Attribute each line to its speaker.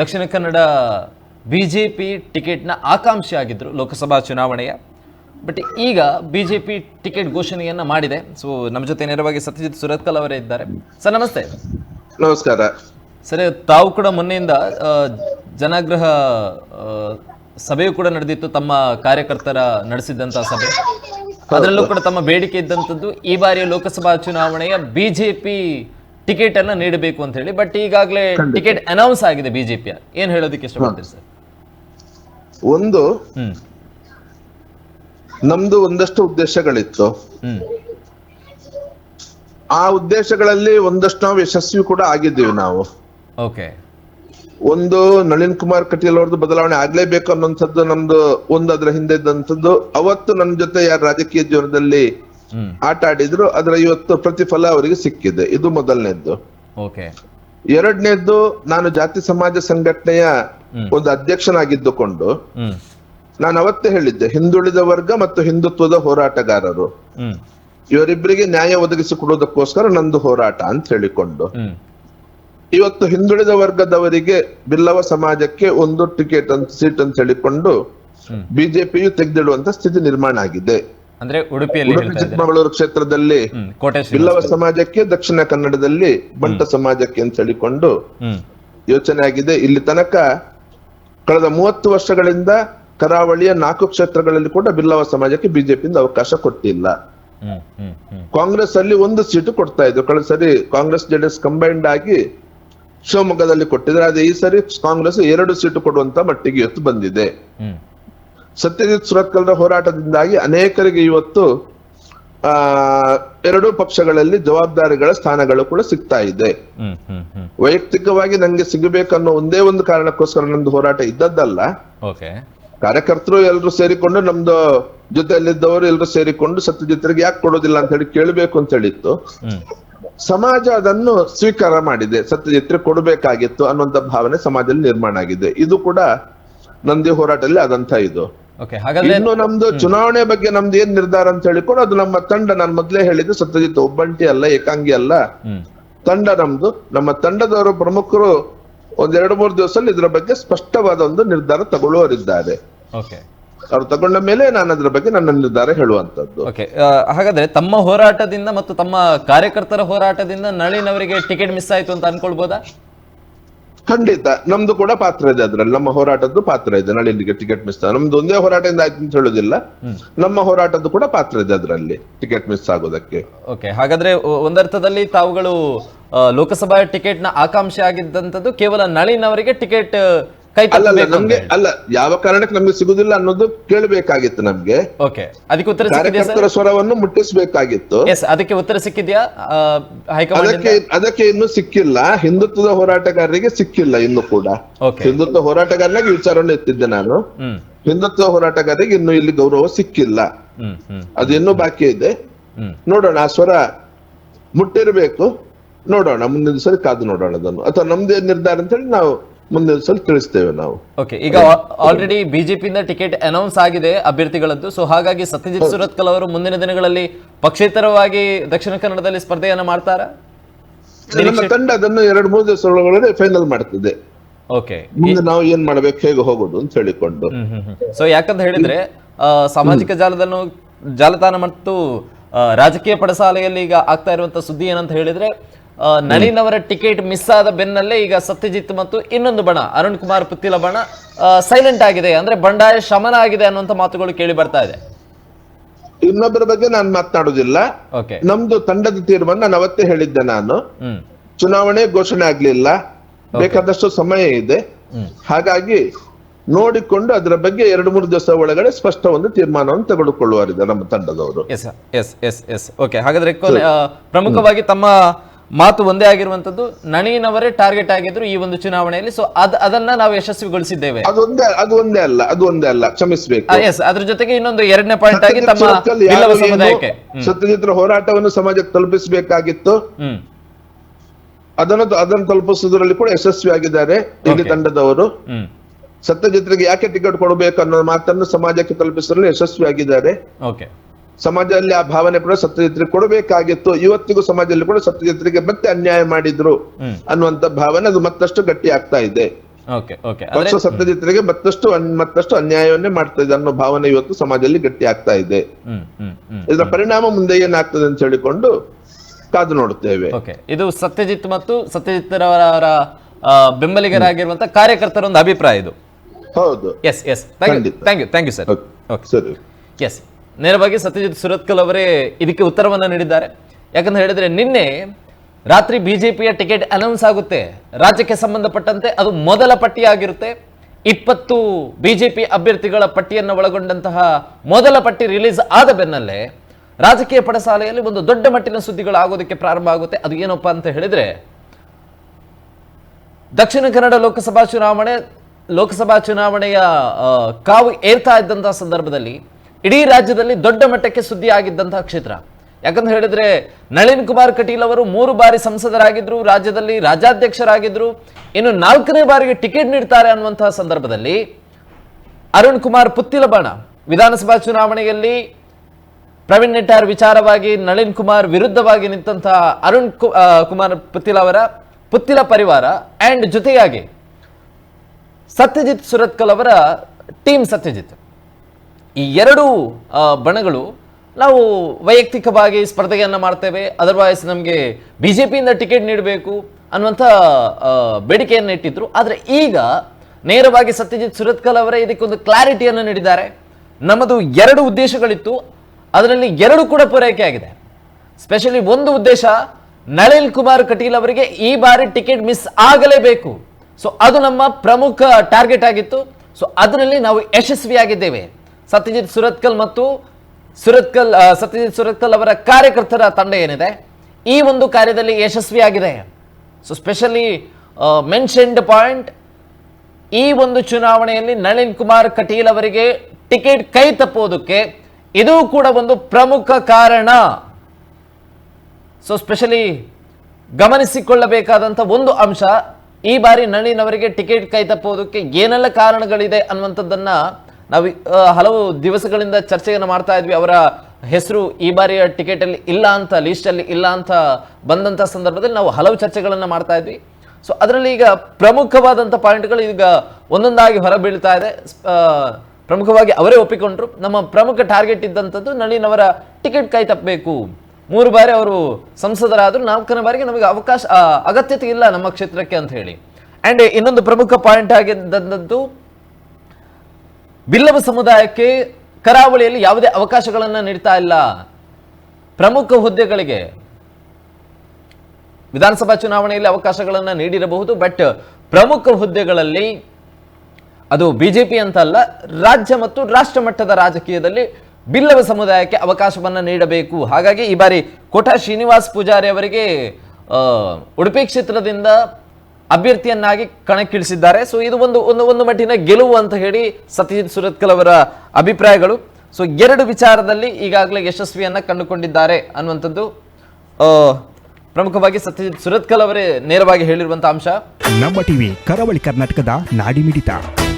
Speaker 1: Dakshina Kannada B J P ಟಿಕೆಟ್ನ ಆಕಾಂಕ್ಷಿ ಆಗಿದ್ದರು ಲೋಕಸಭಾ ಚುನಾವಣೆಯ. ಬಟ್ ಈಗ ಬಿ ಜೆ ಪಿ ಟಿಕೆಟ್ ಘೋಷಣೆಯನ್ನು ಮಾಡಿದೆ. ಸೊ ನಮ್ಮ ಜೊತೆ ನೇರವಾಗಿ ಸತ್ಯಜಿತ್ ಸುರತ್ಕಲ್ ಅವರೇ ಇದ್ದಾರೆ. ಸರ್ ನಮಸ್ತೆ.
Speaker 2: ನಮಸ್ಕಾರ.
Speaker 1: ಸರಿ ತಾವು ಕೂಡ ಮೊನ್ನೆಯಿಂದ ಜನಾಗ್ರಹ ಸಭೆಯು ಕೂಡ ನಡೆದಿತ್ತು. ತಮ್ಮ ಕಾರ್ಯಕರ್ತರ ನಡೆಸಿದ್ದಂತಹ ಸಭೆ. ಅದರಲ್ಲೂ ಕೂಡ ತಮ್ಮ ಬೇಡಿಕೆ ಇದ್ದಂಥದ್ದು ಈ ಬಾರಿಯ ಲೋಕಸಭಾ ಚುನಾವಣೆಯ ಬಿಜೆಪಿ ಟಿಕೆಟ್ ಅನ್ನ ನೀಡಬೇಕು ಅಂತ ಹೇಳಿ ಬಟ್ ಈಗಾಗಲೇ ಟಿಕೆಟ್ ಅನೌನ್ಸ್ ಆಗಿದೆ ಬಿಜೆಪಿ ಏನ್ ಹೇಳೋದಕ್ಕೆ ಇಷ್ಟಪಡ್ತೀರಿ ಸರ್?
Speaker 2: ಒಂದು ನಮ್ದು ಒಂದಷ್ಟು ಉದ್ದೇಶಗಳಿತ್ತು. ಆ ಉದ್ದೇಶಗಳಲ್ಲಿ ಒಂದಷ್ಟು ನಾವು ಯಶಸ್ವಿ ಕೂಡ ಆಗಿದ್ದೀವಿ ನಾವು.
Speaker 1: ಓಕೆ.
Speaker 2: ಒಂದು ನಳಿನ್ ಕುಮಾರ್ ಕಟೀಲ್ ಅವ್ರದ್ದು ಬದಲಾವಣೆ ಆಗ್ಲೇಬೇಕು ಅನ್ನೋಂಥದ್ದು ನಮ್ದು ಒಂದು ಅದ್ರ ಹಿಂದೆ ಇದ್ದಂಥದ್ದು. ಅವತ್ತು ನನ್ನ ಜೊತೆ ಯಾರು ರಾಜಕೀಯ ಜೀವನದಲ್ಲಿ ಆಟ ಆಡಿದ್ರು ಅದ್ರ ಇವತ್ತು ಪ್ರತಿಫಲ ಅವರಿಗೆ ಸಿಕ್ಕಿದೆ. ಇದು ಮೊದಲನೇದ್ದು. ಎರಡನೇದ್ದು ನಾನು ಜಾತಿ ಸಮಾಜ ಸಂಘಟನೆಯ ಒಂದು ಅಧ್ಯಕ್ಷನಾಗಿದ್ದುಕೊಂಡು ನಾನು ಅವತ್ತೇ ಹೇಳಿದ್ದೆ ಹಿಂದುಳಿದ ವರ್ಗ ಮತ್ತು ಹಿಂದುತ್ವದ ಹೋರಾಟಗಾರರು. ಇವರಿಬ್ಬರಿಗೆ ನ್ಯಾಯ ಒದಗಿಸಿಕೊಡುವುದಕ್ಕೋಸ್ಕರ ನಂದು ಹೋರಾಟ ಅಂತ ಹೇಳಿಕೊಂಡು ಇವತ್ತು ಹಿಂದುಳಿದ ವರ್ಗದವರಿಗೆ ಬಿಲ್ಲವ ಸಮಾಜಕ್ಕೆ ಒಂದು ಟಿಕೆಟ್ ಅಂತ ಸೀಟ್ ಅಂತ ಹೇಳಿಕೊಂಡು. ಬಿಜೆಪಿಯು ತೆಗೆದಿಡುವಂತ ಸ್ಥಿತಿ ನಿರ್ಮಾಣ ಆಗಿದೆ.
Speaker 1: ಅಂದ್ರೆ ಉಡುಪಿಯಲ್ಲಿ
Speaker 2: ಚಿಕ್ಕಮಗಳೂರು ಕ್ಷೇತ್ರದಲ್ಲಿ ಬಿಲ್ಲವ ಸಮಾಜಕ್ಕೆ ದಕ್ಷಿಣ ಕನ್ನಡದಲ್ಲಿ ಬಂಟ ಸಮಾಜಕ್ಕೆ ಅಂತ ಹೇಳಿಕೊಂಡು ಯೋಚನೆ ಆಗಿದೆ. ಇಲ್ಲಿ ತನಕ ಕಳೆದ ಮೂವತ್ತು ವರ್ಷಗಳಿಂದ ಕರಾವಳಿಯ ನಾಲ್ಕು ಕ್ಷೇತ್ರಗಳಲ್ಲಿ ಕೂಡ ಬಿಲ್ಲವ ಸಮಾಜಕ್ಕೆ ಬಿಜೆಪಿಯಿಂದ ಅವಕಾಶ ಕೊಟ್ಟಿಲ್ಲ. ಕಾಂಗ್ರೆಸ್ ಅಲ್ಲಿ ಒಂದು ಸೀಟು ಕೊಡ್ತಾ ಇದ್ರು. ಕಳೆದ ಸರಿ ಕಾಂಗ್ರೆಸ್ ಜೆಡಿಎಸ್ ಕಂಬೈನ್ಡ್ ಆಗಿ ಶಿವಮೊಗ್ಗದಲ್ಲಿ ಕೊಟ್ಟಿದ್ರೆ. ಅದೇ ಈ ಸರಿ ಕಾಂಗ್ರೆಸ್ ಎರಡು ಸೀಟು ಕೊಡುವಂತ ಮಟ್ಟಿಗೆ ಇವತ್ತು ಬಂದಿದೆ. ಸತ್ಯಜಿತ್ ಸುರತ್ಕಲ್ರ ಹೋರಾಟದಿಂದಾಗಿ ಅನೇಕರಿಗೆ ಇವತ್ತು ಆ ಎರಡೂ ಪಕ್ಷಗಳಲ್ಲಿ ಜವಾಬ್ದಾರಿಗಳ ಸ್ಥಾನಗಳು ಕೂಡ ಸಿಗ್ತಾ ಇದೆ. ವೈಯಕ್ತಿಕವಾಗಿ ನಂಗೆ ಸಿಗಬೇಕನ್ನೋ ಒಂದೇ ಒಂದು ಕಾರಣಕ್ಕೋಸ್ಕರ ನಂದು ಹೋರಾಟ ಇದ್ದದ್ದಲ್ಲ. ಕಾರ್ಯಕರ್ತರು ಎಲ್ಲರೂ ಸೇರಿಕೊಂಡು ನಮ್ದು ಜೊತೆಯಲ್ಲಿದ್ದವರು ಎಲ್ಲರೂ ಸೇರಿಕೊಂಡು ಸತ್ಯಜಿತ್ರಿಗೆ ಯಾಕೆ ಕೊಡೋದಿಲ್ಲ ಅಂತ ಹೇಳಿ ಕೇಳಬೇಕು ಅಂತ ಹೇಳಿತ್ತು. ಸಮಾಜ ಅದನ್ನು ಸ್ವೀಕಾರ ಮಾಡಿದೆ. ಸತ್ಯಜಿತ್ರಿಗೆ ಕೊಡಬೇಕಾಗಿತ್ತು ಅನ್ನುವಂತ ಭಾವನೆ ಸಮಾಜದಲ್ಲಿ ನಿರ್ಮಾಣ ಆಗಿದೆ. ಇದು ಕೂಡ ನಂದಿ ಹೋರಾಟದಲ್ಲಿ ಆದಂತ ಇದು. ಇನ್ನು ನಮ್ದು ಚುನಾವಣೆ ಬಗ್ಗೆ ನಮ್ದು ಏನ್ ನಿರ್ಧಾರ ಅಂತ ಹೇಳಿಕೊಂಡು ಅದು ನಮ್ಮ ತಂಡ ನಾನು ಮೊದ್ಲೇ ಹೇಳಿದ್ದು ಸತ್ಯಜಿತ್ ಒಬ್ಬಂಟಿ ಅಲ್ಲ ಏಕಾಂಗಿ ಅಲ್ಲ. ತಂಡ ನಮ್ದು. ನಮ್ಮ ತಂಡದವರು ಪ್ರಮುಖರು ಒಂದೆರಡು ಎರಡು ಮೂರು ದಿವಸದಲ್ಲಿ ಇದರ ಬಗ್ಗೆ ಸ್ಪಷ್ಟವಾದ ಒಂದು ನಿರ್ಧಾರ ತಗೊಳ್ಳುವರಿದ್ದಾರೆ ಅವ್ರು ತಗೊಂಡ ಮೇಲೆ ನಾನು ಅದರ ಬಗ್ಗೆ ನನ್ನ ನಿರ್ಧಾರ ಹೇಳುವಂತದ್ದು
Speaker 1: ಹಾಗಾದ್ರೆ ತಮ್ಮ ಹೋರಾಟದಿಂದ ಮತ್ತು ತಮ್ಮ ಕಾರ್ಯಕರ್ತರ ಹೋರಾಟದಿಂದ ನಳಿನ್ ಅವರಿಗೆ ಟಿಕೆಟ್ ಮಿಸ್ ಆಯ್ತು ಅಂತ ಅನ್ಕೊಳ್ಬೋದಾ?
Speaker 2: ಖಂಡಿತ. ನಮ್ದು ಕೂಡ ಪಾತ್ರ ಇದೆ ಅದ್ರಲ್ಲಿ. ನಮ್ಮ ಹೋರಾಟದ್ದು ಪಾತ್ರ ಇದೆ. ನಳಿನಿಗೆ ಟಿಕೆಟ್ ಮಿಸ್ ನಮ್ದು ಒಂದೇ ಹೋರಾಟದಿಂದ ಆಯ್ತು ಅಂತ ಹೇಳುದಿಲ್ಲ. ನಮ್ಮ ಹೋರಾಟದ್ದು ಕೂಡ ಪಾತ್ರ ಇದೆ ಅದರಲ್ಲಿ ಟಿಕೆಟ್ ಮಿಸ್ ಆಗೋದಕ್ಕೆ.
Speaker 1: ಓಕೆ. ಹಾಗಾದ್ರೆ ಒಂದರ್ಥದಲ್ಲಿ ತಾವುಗಳು ಲೋಕಸಭಾ ಟಿಕೆಟ್ನ ಆಕಾಂಕ್ಷೆ ಆಗಿದ್ದಂಥದ್ದು ಕೇವಲ ನಳಿನ್ ಅವರಿಗೆ ಟಿಕೆಟ್
Speaker 2: ನಮ್ಗೆ ಅಲ್ಲ ಯಾವ ಕಾರಣಕ್ಕೆ ನಮ್ಗೆ ಸಿಗುದಿಲ್ಲ ಅನ್ನೋದು ಕೇಳಬೇಕಾಗಿತ್ತು ನಮ್ಗೆ.
Speaker 1: ಓಕೆ ಅದಕ್ಕೆ ಉತ್ತರ
Speaker 2: ಕಾರ್ಯಕರ್ತರ ಸ್ವರವನ್ನು ಮುಟ್ಟಿಸಬೇಕಾಗಿತ್ತು.
Speaker 1: ಅದಕ್ಕೆ ಉತ್ತರ ಸಿಕ್ಕಿದ್ಯಾ?
Speaker 2: ಅದಕ್ಕೆ ಅದಕ್ಕೆ ಇನ್ನು ಸಿಕ್ಕಿಲ್ಲ. ಹಿಂದುತ್ವದ ಹೋರಾಟಗಾರರಿಗೆ ಸಿಕ್ಕಿಲ್ಲ ಇನ್ನು ಕೂಡ. ಹಿಂದುತ್ವ ಹೋರಾಟಗಾರನಾಗಿ ವಿಚಾರವನ್ನು ಎತ್ತಿದ್ದೆ ನಾನು. ಹಿಂದುತ್ವ ಹೋರಾಟಗಾರರಿಗೆ ಇನ್ನು ಇಲ್ಲಿ ಗೌರವ ಸಿಕ್ಕಿಲ್ಲ. ಅದು ಇನ್ನೂ ಬಾಕಿ ಇದೆ. ನೋಡೋಣ ಆ ಸ್ವರ ಮುಟ್ಟಿರ್ಬೇಕು. ನೋಡೋಣ ಮುಂದಿನ ಸರಿ ಕಾದು ನೋಡೋಣ ಅದನ್ನು. ಅಥವಾ ನಮ್ದೇ ನಿರ್ಧಾರ ಅಂತ ಹೇಳಿ ನಾವು ಮುಂದಿನ ಸ್ವಲ್ಪ ತಿಳಿಸ್ತೇವೆ ನಾವು.
Speaker 1: ಓಕೆ ಈಗ ಆಲ್ರೆಡಿ ಬಿಜೆಪಿಯಿಂದ ಟಿಕೆಟ್ ಅನೌನ್ಸ್ ಆಗಿದೆ ಅಭ್ಯರ್ಥಿಗಳದ್ದು. ಸೊ ಹಾಗಾಗಿ ಸತ್ಯಜಿತ್ ಸುರತ್ಕಲ್ ಅವರು ಮುಂದಿನ ದಿನಗಳಲ್ಲಿ ಪಕ್ಷೇತರವಾಗಿ ದಕ್ಷಿಣ ಕನ್ನಡದಲ್ಲಿ ಸ್ಪರ್ಧೆಯನ್ನು ಮಾಡ್ತಾರ?
Speaker 2: ನಮ್ಮ ತಂಡ ಅದನ್ನು ಎರಡು ಮೂರು ದಿವಸ ಒಳಗಡೆ ಫೈನಲ್ ಮಾಡ್ತದೆ.
Speaker 1: ಓಕೆ
Speaker 2: ಮುಂದೆ ನಾವು ಏನ್ ಮಾಡ್ಬೇಕು ಹೇಗೆ ಹೋಗೋದು ಅಂತ ಹೇಳಿಕೊಂಡು.
Speaker 1: ಸೊ ಯಾಕಂತ ಹೇಳಿದ್ರೆ ಸಾಮಾಜಿಕ ಜಾಲದನ್ನು ಜಾಲತಾಣ ಮತ್ತು ರಾಜಕೀಯ ಪಡಸಾಲೆಯಲ್ಲಿ ಈಗ ಆಗ್ತಾ ಇರುವಂತ ಸುದ್ದಿ ಏನಂತ ಹೇಳಿದ್ರೆ ನಳಿನ್ ಅವರ ಟಿಕೆಟ್ ಮಿಸ್ ಆದ ಬೆನ್ನಲ್ಲೇ ಈಗ ಸತ್ಯಜಿತ್ ಮತ್ತು ಇನ್ನೊಂದು ಬಣ ಅರುಣ್ ಕುಮಾರ್ ಪುತ್ತಿಲ ಬಣ ಸೈಲೆಂಟ್ ಆಗಿದೆ. ಅಂದ್ರೆ ಬಂಡಾಯ ಶಮನ ಆಗಿದೆ ಅನ್ನುವಂತ ಮಾತುಗಳು ಕೇಳಿ ಬರ್ತಾ ಇದೆ.
Speaker 2: ಇನ್ನೊಬ್ಬರ ಬಗ್ಗೆ ನಾನು ಮಾತನಾಡುದಿಲ್ಲ. ನಮ್ದು ತಂಡದ ತೀರ್ಮಾನ ನಾನು ಅವತ್ತೇ ಹೇಳಿದ್ದೆ ನಾನು. ಚುನಾವಣೆ ಘೋಷಣೆ ಆಗ್ಲಿಲ್ಲ. ಬೇಕಾದಷ್ಟು ಸಮಯ ಇದೆ. ಹಾಗಾಗಿ ನೋಡಿಕೊಂಡು ಅದರ ಬಗ್ಗೆ ಎರಡು ಮೂರು ದಿವಸ ಒಳಗಡೆ ಸ್ಪಷ್ಟ ಒಂದು ತೀರ್ಮಾನವನ್ನು ತೆಗೆದುಕೊಳ್ಳುವರಿದ್ದಾರೆ ನಮ್ಮ ತಂಡದವರು.
Speaker 1: Yes yes yes yes okay ಹಾಗಾದ್ರೆ ಪ್ರಮುಖವಾಗಿ ತಮ್ಮ ಮಾತು ಒಂದೇ ಆಗಿರುವಂತದ್ದು ನಳಿನವರೇ ಟಾರ್ಗೆಟ್ ಆಗಿದ್ರು ಈ ಒಂದು ಚುನಾವಣೆಯಲ್ಲಿ. ಸೊ ಅದ್ ಅದನ್ನ ನಾವು ಯಶಸ್ವಿಗೊಳಿಸಿದ್ದೇವೆ.
Speaker 2: ಅದೊಂದೇ ಅದು ಒಂದೇ ಅಲ್ಲ ಅದು ಒಂದೇ ಅಲ್ಲ ಕ್ಷಮಿಸಬೇಕು.
Speaker 1: ಎಸ್ ಅದ್ರ ಜೊತೆಗೆ ಇನ್ನೊಂದು ಎರಡನೇ ಪಾಯಿಂಟ್ ಆಗಿ ತಮ್ಮ ಬಿಲ್ಲವ ಸಮುದಾಯಕ್ಕೆ.
Speaker 2: ಸತ್ಯಜಿತ್ರ ಹೋರಾಟವನ್ನು ಸಮಾಜಕ್ಕೆ ತಲುಪಿಸಬೇಕಾಗಿತ್ತು. ಅದನ್ನು ಅದನ್ನು ತಲುಪಿಸುವುದರಲ್ಲಿ ಕೂಡ ಯಶಸ್ವಿ ಆಗಿದ್ದಾರೆ ಇಲ್ಲಿ. ತಂಡದವರು. ಸತ್ಯಜಿತ್ರಿಗೆ ಯಾಕೆ ಟಿಕೆಟ್ ಕೊಡಬೇಕು ಅನ್ನೋ ಮಾತನ್ನು ಸಮಾಜಕ್ಕೆ ತಲುಪಿಸುವಲ್ಲಿ ಯಶಸ್ವಿ ಆಗಿದ್ದಾರೆ.
Speaker 1: ಓಕೆ
Speaker 2: ಸಮಾಜದಲ್ಲಿ ಆ ಭಾವನೆ ಕೂಡ ಸತ್ಯಜಿತ್ರಿಗೆ ಕೊಡಬೇಕಾಗಿತ್ತು. ಇವತ್ತಿಗೂ ಸಮಾಜದಲ್ಲಿ ಕೂಡ ಸತ್ಯಜಿತ್ರಿಗೆ ಮತ್ತೆ ಅನ್ಯಾಯ ಮಾಡಿದ್ರು ಅನ್ನುವಂತ ಭಾವನೆ ಅದು ಮತ್ತಷ್ಟು ಗಟ್ಟಿ ಆಗ್ತಾ ಇದೆ. ಸತ್ಯಜಿತರಿಗೆ ಮತ್ತಷ್ಟು ಮತ್ತಷ್ಟು ಅನ್ಯಾಯವನ್ನೇ ಮಾಡ್ತಾ ಇದೆ ಅನ್ನೋ ಭಾವನೆ ಇವತ್ತು ಸಮಾಜದಲ್ಲಿ ಗಟ್ಟಿ ಆಗ್ತಾ ಇದೆ. ಇದರ ಪರಿಣಾಮ ಮುಂದೆ ಏನಾಗ್ತದೆ ಅಂತ ಹೇಳಿಕೊಂಡು ಕಾದು ನೋಡುತ್ತೇವೆ.
Speaker 1: ಇದು ಸತ್ಯಜಿತ್ ಮತ್ತು ಸತ್ಯಜಿತ್ರವರ ಆ, ಬೆಂಬಲಿಗರಾಗಿರುವಂತಹ ಕಾರ್ಯಕರ್ತರ ಒಂದು ಅಭಿಪ್ರಾಯ ಇದು.
Speaker 2: ಹೌದು.
Speaker 1: Yes yes thank you. Thank you sir
Speaker 2: okay.
Speaker 1: Okay
Speaker 2: ಸರಿ.
Speaker 1: ಎಸ್ ನೇರವಾಗಿ ಸತ್ಯಜಿತ್ ಸುರತ್ಕಲ್ ಅವರೇ ಇದಕ್ಕೆ ಉತ್ತರವನ್ನು ನೀಡಿದ್ದಾರೆ. ಯಾಕಂತ ಹೇಳಿದ್ರೆ ನಿನ್ನೆ ರಾತ್ರಿ ಬಿಜೆಪಿಯ ಟಿಕೆಟ್ ಅನೌನ್ಸ್ ಆಗುತ್ತೆ. ರಾಜ್ಯಕ್ಕೆ ಸಂಬಂಧಪಟ್ಟಂತೆ ಅದು ಮೊದಲ ಪಟ್ಟಿಯಾಗಿರುತ್ತೆ. ಇಪ್ಪತ್ತು ಬಿಜೆಪಿ ಅಭ್ಯರ್ಥಿಗಳ ಪಟ್ಟಿಯನ್ನು ಒಳಗೊಂಡಂತಹ ಮೊದಲ ಪಟ್ಟಿ ರಿಲೀಸ್ ಆದ ಬೆನ್ನಲ್ಲೇ ರಾಜಕೀಯ ಪಡಸಾಲೆಯಲ್ಲಿ ಒಂದು ದೊಡ್ಡ ಮಟ್ಟಿನ ಸುದ್ದಿಗಳು ಆಗೋದಕ್ಕೆ ಪ್ರಾರಂಭ ಆಗುತ್ತೆ. ಅದು ಏನಪ್ಪ ಅಂತ ಹೇಳಿದ್ರೆ, ದಕ್ಷಿಣ ಕನ್ನಡ ಲೋಕಸಭಾ ಚುನಾವಣೆ, ಲೋಕಸಭಾ ಚುನಾವಣೆಯ ಕಾವು ಏರ್ತಾ ಇದ್ದಂತಹ ಸಂದರ್ಭದಲ್ಲಿ ಇಡೀ ರಾಜ್ಯದಲ್ಲಿ ದೊಡ್ಡ ಮಟ್ಟಕ್ಕೆ ಸುದ್ದಿ ಆಗಿದ್ದಂತಹ ಕ್ಷೇತ್ರ. ಯಾಕಂತ ಹೇಳಿದ್ರೆ, ನಳಿನ್ ಕುಮಾರ್ ಕಟೀಲ್ ಅವರು ಮೂರು ಬಾರಿ ಸಂಸದರಾಗಿದ್ರು, ರಾಜ್ಯದಲ್ಲಿ ರಾಜ್ಯಾಧ್ಯಕ್ಷರಾಗಿದ್ರು, ಇನ್ನು ನಾಲ್ಕನೇ ಬಾರಿಗೆ ಟಿಕೆಟ್ ನೀಡ್ತಾರೆ ಅನ್ನುವಂತಹ ಸಂದರ್ಭದಲ್ಲಿ ಅರುಣ್ ಕುಮಾರ್ ಪುತ್ತಿಲಬಾಣ ವಿಧಾನಸಭಾ ಚುನಾವಣೆಯಲ್ಲಿ ಪ್ರವೀಣ್ ನೆಟ್ಟಾರ್ ವಿಚಾರವಾಗಿ, ನಳಿನ್ ಕುಮಾರ್ ವಿರುದ್ಧವಾಗಿ ನಿಂತಹ ಅರುಣ್ ಕುಮಾರ್ ಪುತ್ತಿಲ ಅವರ ಪುತ್ತಿಲ ಪರಿವಾರ ಅಂಡ್ ಜೊತೆಯಾಗಿ ಸತ್ಯಜಿತ್ ಸುರತ್ಕಲ್ ಅವರ ಟೀಮ್ ಸತ್ಯಜಿತ್. ಈ ಎರಡು ಬಣಗಳು ನಾವು ವೈಯಕ್ತಿಕವಾಗಿ ಸ್ಪರ್ಧೆಯನ್ನು ಮಾಡ್ತೇವೆ. ಅದರ್ವೈಸ್ ನಮಗೆ ಬಿ ಜೆ ಪಿಯಿಂದ ಟಿಕೆಟ್ ನೀಡಬೇಕು ಅನ್ನುವಂಥ ಬೇಡಿಕೆಯನ್ನು ಇಟ್ಟಿದ್ರು. ಆದರೆ ಈಗ ನೇರವಾಗಿ ಸತ್ಯಜಿತ್ ಸುರತ್ಕಲ್ ಅವರೇ ಇದಕ್ಕೊಂದು ಕ್ಲಾರಿಟಿಯನ್ನು ನೀಡಿದ್ದಾರೆ. ನಮ್ಮದು ಎರಡು ಉದ್ದೇಶಗಳಿತ್ತು. ಅದರಲ್ಲಿ ಎರಡು ಕೂಡ ಪೂರೈಕೆ ಆಗಿದೆ. ಸ್ಪೆಷಲಿ ಒಂದು ಉದ್ದೇಶ, ನಳಿನ್ ಕುಮಾರ್ ಕಟೀಲ್ ಅವರಿಗೆ ಈ ಬಾರಿ ಟಿಕೆಟ್ ಮಿಸ್ ಆಗಲೇಬೇಕು. ಸೊ, ಅದು ನಮ್ಮ ಪ್ರಮುಖ ಟಾರ್ಗೆಟ್ ಆಗಿತ್ತು. ಸೊ, ಅದರಲ್ಲಿ ನಾವು ಯಶಸ್ವಿಯಾಗಿದ್ದೇವೆ. ಸತ್ಯಜಿತ್ ಸುರತ್ಕಲ್ ಮತ್ತು ಸುರತ್ಕಲ್ ಸತ್ಯಜಿತ್ ಸುರತ್ಕಲ್ ಅವರ ಕಾರ್ಯಕರ್ತರ ತಂಡ ಏನಿದೆ? ಈ ಒಂದು ಕಾರ್ಯದಲ್ಲಿ ಯಶಸ್ವಿಯಾಗಿದೆ. ಸೊ ಸ್ಪೆಷಲಿ ಮೆನ್ಷನ್ಡ್ ಪಾಯಿಂಟ್ ಈ ಒಂದು ಚುನಾವಣೆಯಲ್ಲಿ ನಳಿನ್ ಕುಮಾರ್ ಕಟೀಲ್ ಅವರಿಗೆ ಟಿಕೆಟ್ ಕೈ ತಪ್ಪೋದಕ್ಕೆ ಇದು ಕೂಡ ಒಂದು ಪ್ರಮುಖ ಕಾರಣ. ಸೊ ಸ್ಪೆಷಲಿ ಗಮನಿಸಿಕೊಳ್ಳಬೇಕಾದಂಥ ಒಂದು ಅಂಶ, ಈ ಬಾರಿ ನಳಿನ್ ಅವರಿಗೆ ಟಿಕೆಟ್ ಕೈ ತಪ್ಪೋದಕ್ಕೆ ಏನೆಲ್ಲ ಕಾರಣಗಳಿದೆ ಅನ್ನುವಂಥದ್ದನ್ನ ನಾವು ಹಲವು ದಿವಸಗಳಿಂದ ಚರ್ಚೆಯನ್ನು ಮಾಡ್ತಾ ಇದ್ವಿ. ಅವರ ಹೆಸರು ಈ ಬಾರಿಯ ಟಿಕೆಟ್ ಅಲ್ಲಿ ಇಲ್ಲ ಅಂತ ಲಿಸ್ಟ್ ಅಲ್ಲಿ ಇಲ್ಲ ಅಂತ ಬಂದಂತ ಸಂದರ್ಭದಲ್ಲಿ ನಾವು ಹಲವು ಚರ್ಚೆಗಳನ್ನು ಮಾಡ್ತಾ ಇದ್ವಿ. ಸೊ ಅದರಲ್ಲಿ ಈಗ ಪ್ರಮುಖವಾದಂಥ ಪಾಯಿಂಟ್ಗಳು ಈಗ ಒಂದೊಂದಾಗಿ ಹೊರಬೀಳ್ತಾ ಇದೆ. ಪ್ರಮುಖವಾಗಿ ಅವರೇ ಒಪ್ಪಿಕೊಂಡ್ರು. ನಮ್ಮ ಪ್ರಮುಖ ಟಾರ್ಗೆಟ್ ಇದ್ದಂಥದ್ದು ಅವರ ಟಿಕೆಟ್ ಕೈ ತಪ್ಪಬೇಕು. ಮೂರು ಬಾರಿ ಅವರು ಸಂಸದರಾದರೂ. ನಾಲ್ಕನೇ ಬಾರಿಗೆ ನಮಗೆ ಅವಕಾಶ ಅಗತ್ಯತೆ ಇಲ್ಲ ನಮ್ಮ ಕ್ಷೇತ್ರಕ್ಕೆ ಅಂತ ಹೇಳಿ. ಆ್ಯಂಡ್ ಇನ್ನೊಂದು ಪ್ರಮುಖ ಪಾಯಿಂಟ್ ಆಗಿದ್ದಂಥದ್ದು ಬಿಲ್ಲವ ಸಮುದಾಯಕ್ಕೆ ಕರಾವಳಿಯಲ್ಲಿ ಯಾವುದೇ ಅವಕಾಶಗಳನ್ನು ನೀಡ್ತಾ ಇಲ್ಲ. ಪ್ರಮುಖ ಹುದ್ದೆಗಳಿಗೆ ವಿಧಾನಸಭಾ ಚುನಾವಣೆಯಲ್ಲಿ ಅವಕಾಶಗಳನ್ನು ನೀಡಿರಬಹುದು, ಬಟ್ ಪ್ರಮುಖ ಹುದ್ದೆಗಳಲ್ಲಿ ಅದು ಬಿಜೆಪಿ ಅಂತಲ್ಲ, ರಾಜ್ಯ ಮತ್ತು ರಾಷ್ಟ್ರ ಮಟ್ಟದ ರಾಜಕೀಯದಲ್ಲಿ ಬಿಲ್ಲವ ಸಮುದಾಯಕ್ಕೆ ಅವಕಾಶವನ್ನು ನೀಡಬೇಕು. ಹಾಗಾಗಿ ಈ ಬಾರಿ ಕೋಟಾ ಶ್ರೀನಿವಾಸ್ ಪೂಜಾರಿ ಅವರಿಗೆ ಉಡುಪಿ ಕ್ಷೇತ್ರದಿಂದ ಅಭ್ಯರ್ಥಿಯನ್ನಾಗಿ ಕಣಕ್ಕಿಳಿಸಿದ್ದಾರೆ. ಸೊ ಇದು ಒಂದು ಒಂದು ಒಂದು ಮಟ್ಟಿನ ಗೆಲುವು ಅಂತ ಹೇಳಿ ಸತ್ಯಜಿತ್ ಸುರತ್ಕಲ್ ಅವರ ಅಭಿಪ್ರಾಯಗಳು. ಸೊ ಎರಡು ವಿಚಾರದಲ್ಲಿ ಈಗಾಗಲೇ ಯಶಸ್ವಿಯನ್ನ ಕಂಡುಕೊಂಡಿದ್ದಾರೆ ಅನ್ನುವಂಥದ್ದು ಪ್ರಮುಖವಾಗಿ ಸತ್ಯಜಿತ್ ಸುರತ್ಕಲ್ ಅವರೇ ನೇರವಾಗಿ ಹೇಳಿರುವಂತಹ ಅಂಶ.
Speaker 3: ನಮ್ಮ ಟಿವಿ ಕರಾವಳಿ ಕರ್ನಾಟಕದ ನಾಡಿಮಿಡಿತ.